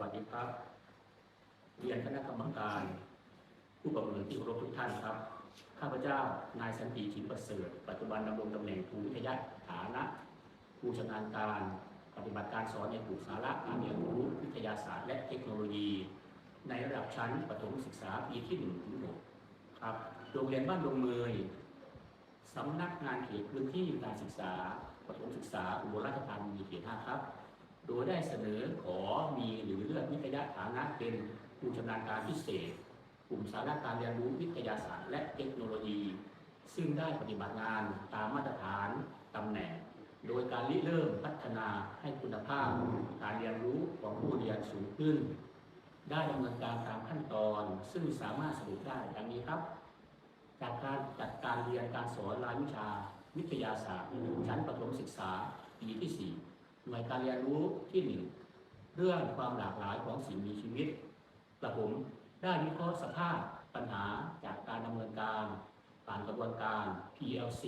วัสดีครับ เรียนคณะกรรมการ ผู้ประเมินที่เคารพทุกท่านครับ ข้าพเจ้านายสันติชินประเสริฐ ปัจจุบันดำรงตำแหน่งครูวิทยาฐานะครูชำนาญการ ปฏิบัติการสอนในกลุ่มสาระการเรียนรู้วิทยาศาสตร์และเทคโนโลยี ในระดับชั้นประถมศึกษาปีที่1ถึง6ครับ โรงเรียนบ้านดงเมยสำนักงานเขตพื้นที่การศึกษาประถมศึกษาอุบลราชธานีเขต5ครับ โดยได้เสนอขอมีหรือเลือกวิทยาฐานะเป็นครูชำนาญการพิเศษ กลุ่มสาระการเรียนรู้วิทยาศาสตร์และเทคโนโลยี ซึ่งได้ปฏิบัติงานตามมาตรฐานตำแหน่ง โดยการริเริ่มพัฒนาให้คุณภาพการเรียนรู้ของผู้เรียนสูงขึ้น ได้ดำเนินการตามขั้นตอน ซึ่งสามารถสรุปได้ดังนี้ครับ จากการจัดการเรียนการสอนรายวิชาวิทยาศาสตร์ชั้นประถมศึกษาปีที่ 4 หน่วยการเรียนรู้ที่1เรื่องความหลากหลายของสิ่งมีชีวิตกระผมได้วิเคราะห์สภาพปัญหาจากการดำเนินการ ผ่านกระบวนการ PLC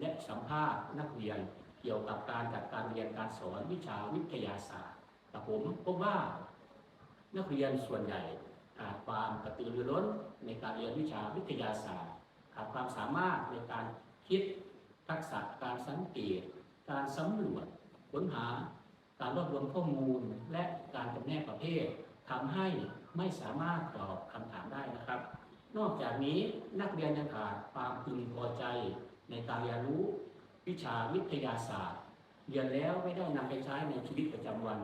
และสัมภาษณ์นักเรียนเกี่ยวกับการจัดการเรียนการสอนวิชาวิทยาศาสตร์กระผมพบว่านักเรียนส่วนใหญ่ขาดความกระตือรือร้นในการเรียนวิชาวิทยาศาสตร์ขาดความสามารถในการคิดทักษะการสังเกต การสำรวจ ค้นหาการรวบรวมข้อมูลและการจำแนกประเภททำให้ไม่สามารถตอบคำถามได้นะครับ นอกจากนี้นักเรียนยังขาดความพึงพอใจในการเรียนรู้วิชาวิทยาศาสตร์ เรียนแล้วไม่ได้นำไปใช้ในชีวิตประจำวัน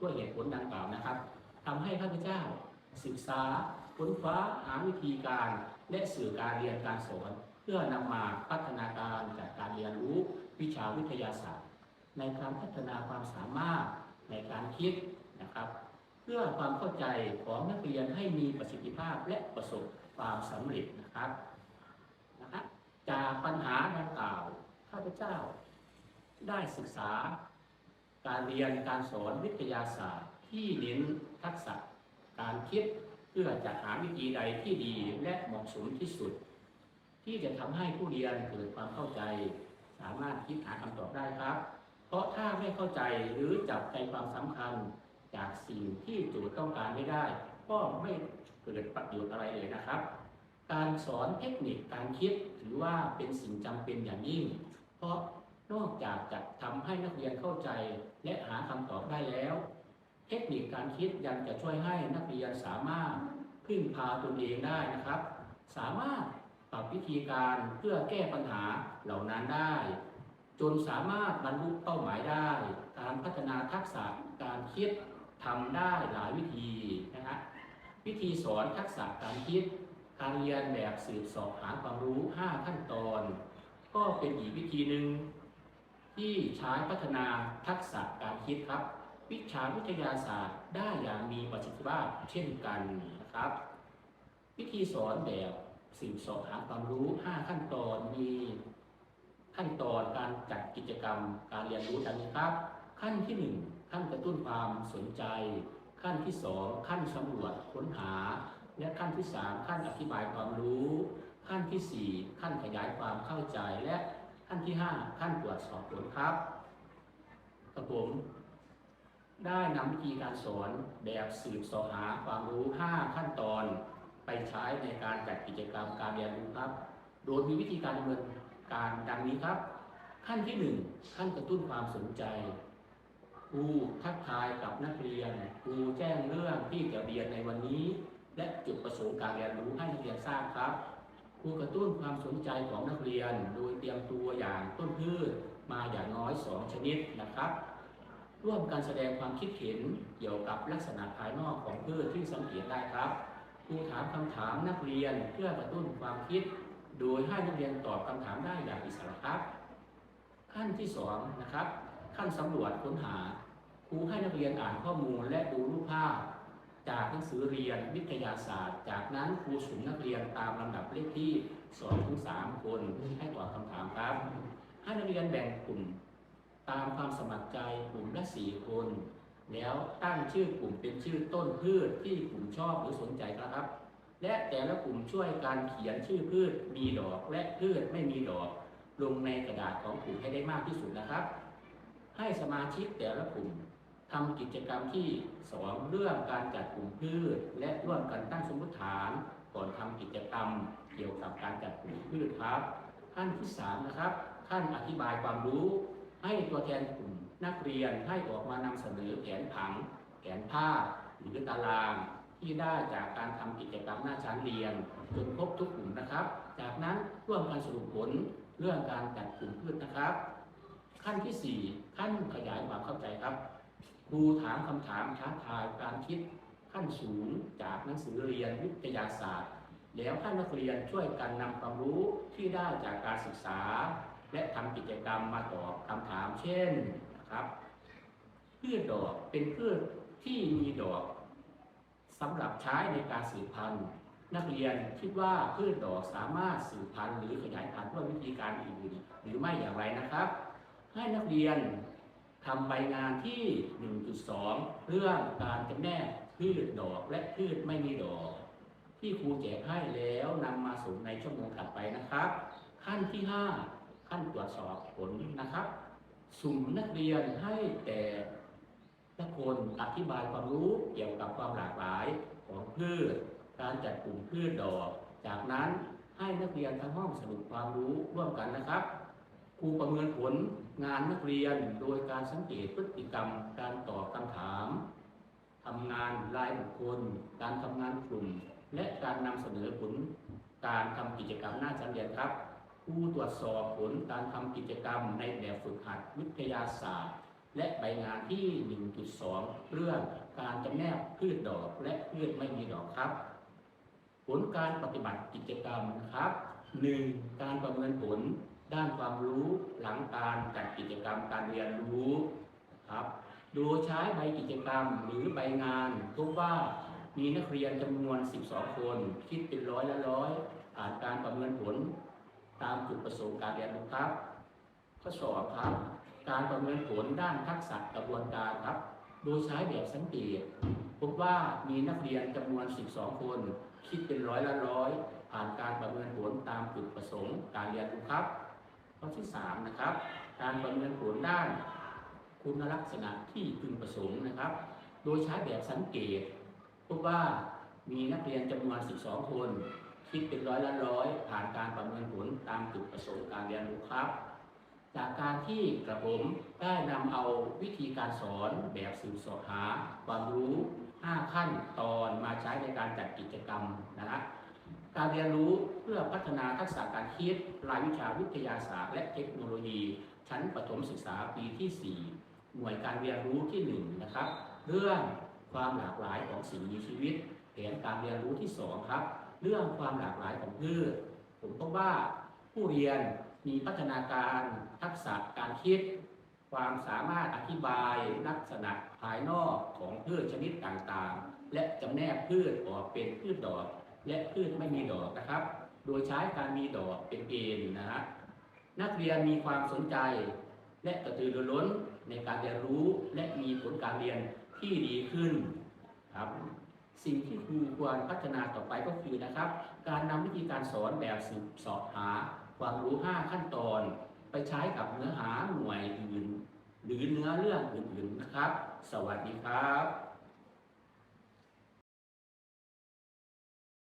ด้วยเหตุผลดังกล่าวนะครับทำให้ข้าพเจ้าศึกษาค้นคว้าหาวิธีการและสื่อการเรียนการสอน เพื่อนำมาพัฒนาการจากการเรียนรู้วิชาวิทยาศาสตร์ ในการพัฒนาความสามารถในการคิดนะครับ เพื่อความเข้าใจของนักเรียนให้มีประสิทธิภาพและประสบความสำเร็จนะครับนะครับจากปัญหาดังกล่าวข้าพเจ้า ได้ศึกษา การเรียนการสอนวิทยาศาสตร์ที่เน้นทักษะการคิดเพื่อจะหาวิธีใดที่ดีและเหมาะสมที่สุด ที่จะทำให้ผู้เรียนเกิดความเข้าใจ สามารถคิดหาคำตอบได้ครับ เพราะถ้าไม่เข้าใจหรือจับใจความสำคัญจากสิ่งที่โจทย์ต้องการไม่ได้ ก็ไม่เกิดประโยชน์อะไรเลยนะครับ การสอนเทคนิคการคิดถือว่าเป็นสิ่งจำเป็นอย่างยิ่ง เพราะนอกจากจะทำให้นักเรียนเข้าใจและหาคำตอบได้แล้ว เทคนิคการคิดยังจะช่วยให้นักเรียนสามารถพึ่งพาตนเองได้นะครับ สามารถปรับวิธีการเพื่อแก้ปัญหาเหล่านั้นได้ จนสามารถบรรลุเป้าหมายได้ การพัฒนาทักษะการคิดทำได้หลายวิธีนะฮะวิธีสอนทักษะการคิด การเรียนแบบสืบสอบหาความรู้ 5 ขั้นตอน ก็เป็นอีกวิธีหนึ่งที่ใช้พัฒนาทักษะการคิดครับ วิชาวิทยาศาสตร์ได้อย่างมีประสิทธิภาพเช่นกันนะครับ วิธีสอนแบบสืบสอบหาความรู้ 5 ขั้นตอนมี ขั้นตอนการจัดกิจกรรมการเรียนรู้ดังนี้ครับ ขั้นที่ 1 ขั้นกระตุ้นความสนใจ ขั้นที่ 2 ขั้นสำรวจค้นหา และขั้นที่ 3 ขั้นอธิบายความรู้ ขั้นทีสี่ 4 ขั้นขยายความเข้าใจและขั้นที่ 5 ขั้นตรวจสอบผลครับกระผมได้นำวิธีการสอนแบบสืบสอหาความรู้ 5 ขั้นตอน ไปใช้ในการจัดกิจกรรมการเรียนรู้ครับ โดยมีวิธีการดำเนิน การดังนี้ครับ ขั้นที่ 1 ขั้นกระตุ้นความสนใจครูทักทายกับนักเรียนครูแจ้งเรื่องที่จะเรียนในวันนี้ และจุดประสงค์การเรียนรู้ให้นักเรียนทราบครับครูกระตุ้นความสนใจของนักเรียน โดยเตรียมตัวอย่างต้นพืชมาอย่างน้อย 2 ชนิดนะครับ ร่วมการแสดงความคิดเห็นเกี่ยวกับลักษณะภายนอกของพืชที่สังเกตได้ครับครูถามคำถามนักเรียนเพื่อกระตุ้นความคิด โดยให้นักเรียนตอบคำถามได้อย่างอิสระครับ ขั้นที่สองนะครับ ขั้นสำรวจค้นหา ครูให้นักเรียนอ่านข้อมูลและดูรูปภาพ จากหนังสือเรียนวิทยาศาสตร์ จากนั้นครูสุ่มนักเรียนตามลำดับเลขที่2ถึง3คนให้ตอบคำถามครับ ให้นักเรียนแบ่งกลุ่ม ตามความสมัครใจกลุ่มละสี่คน แล้วตั้งชื่อกลุ่มเป็นชื่อต้นพืชที่กลุ่มชอบหรือสนใจครับ และแต่ละกลุ่มช่วยการเขียนชื่อพืชมีดอกและพืชไม่มีดอก ลงในกระดาษของกลุ่มให้ได้มากที่สุดนะครับ ให้สมาชิกแต่ละกลุ่มทำกิจกรรมที่สองเรื่องการจัดกลุ่มพืช และร่วมกันตั้งสมมติฐาน ก่อนทำกิจกรรมเกี่ยวกับการจัดกลุ่มพืชครับขั้นที่สามนะครับท่านอธิบายความรู้ ให้ตัวแทนกลุ่มนักเรียนให้ออกมานำเสนอแผนผัง แผนภาพหรือตาราง ที่ได้จากการทำกิจกรรมหน้าชั้นเรียนจนครบทุกกลุ่มนะครับ จากนั้นร่วมกันสรุปผลเรื่องการจัดกลุ่มพืชนะครับ ขั้นที่สี่ขั้นขยายความเข้าใจครับ ครูถามคำถามท้าทายการคิดขั้นสูงจากหนังสือเรียนวิทยาศาสตร์ แล้วท่านนักเรียนช่วยกันนำความรู้ที่ได้จากการศึกษา และทำกิจกรรมมาตอบคำถามเช่นนะครับพืชดอกเป็นพืชที่มีดอก สำหรับใช้ในการสืบพันธุ์ นักเรียนคิดว่าพืชดอกสามารถสืบพันธุ์หรือขยายพันธุ์ด้วยวิธีการอื่นหรือไม่อย่างไรนะครับ ให้นักเรียนทำใบงานที่ 1.2 เรื่องการจำแนกพืชดอกและพืชไม่มีดอก ที่ครูแจกให้แล้วนำมาส่งในชั่วโมงถัดไปนะครับ ขั้นที่ 5 ขั้นตรวจสอบผลนะครับ สุ่มนักเรียนให้แต่ ละคนอธิบายความรู้เกี่ยวกับความหลากหลายของพืช การจัดกลุ่มพืชดอก จากนั้นให้นักเรียนทั้งห้องสรุปความรู้ร่วมกันนะครับ ครูประเมินผลงานนักเรียนโดยการสังเกตพฤติกรรม การตอบคำถามทำงานรายบุคคล การทำงานกลุ่ม และการนำเสนอผลการทำกิจกรรมหน้าชั้นเรียนครับครูตรวจสอบผลการทำกิจกรรมในแบบฝึกหัดวิทยาศาสตร์ และใบงานที่ 1.2 เรื่องการจำแนกพืชดอกและพืชไม่มีดอกครับ ผลการปฏิบัติกิจกรรมครับ 1. การประเมินผลด้านความรู้หลังการจัดกิจกรรมการเรียนรู้ครับ โดยใช้ใบกิจกรรมหรือใบงานพบว่ามีนักเรียนจำนวน 12 คน คิดเป็นร้อยละร้อยผ่านการประเมินผลตามจุดประสงค์การเรียนรู้ครับ ข้อสอบครับ การประเมินผลด้านทักษะกระบวนการครับ โดยใช้แบบสังเกตพบว่ามีนักเรียนจำนวน 12 คน คิดเป็นร้อยละร้อยผ่านการประเมินผลตามจุดประสงค์การเรียนรู้ครับข้อที่ 3 นะครับ การประเมินผลด้าน คุณลักษณะที่พึงประสงค์นะครับ โดยใช้แบบสังเกต พบว่ามีนักเรียนจำนวน 12 คน คิดเป็นร้อยละร้อยผ่านการประเมินผลตามจุดประสงค์การเรียนรู้ครับ จากการที่กระผมได้นำเอาวิธีการสอนแบบสืบสอบหาความรู้ 5 ขั้นตอนมาใช้ในการจัดกิจกรรมนะครับการเรียนรู้เพื่อพัฒนาทักษะการคิดรายวิชาวิทยาศาสตร์ และเทคโนโลยี ชั้นประถมศึกษาปีที่ 4 หน่วยการเรียนรู้ที่ 1 นะครับ เรื่องความหลากหลายของสิ่งมีชีวิตแผนการเรียนรู้ที่ 2 ครับ เรื่องความหลากหลายของพืชผมพบว่าผู้เรียน มีพัฒนาการทักษะการคิด ความสามารถอธิบายลักษณะภายนอกของพืชชนิดต่างๆ และจำแนกพืชออกเป็นพืชดอก และพืชไม่มีดอกนะครับ โดยใช้การมีดอกเป็นเกณฑ์นะฮะนักเรียนมีความสนใจ และกระตือรือร้นในการเรียนรู้และมีผลการเรียนที่ดีขึ้นครับสิ่งที่ครูควรพัฒนาต่อไปก็คือนะครับ การนำวิธีการสอนแบบสืบสอบหา ความรู้5ขั้นตอน ไปใช้กับเนื้อหาหน่วยอื่น หรือเนื้อเรื่องอื่นๆนะครับ สวัสดีครับ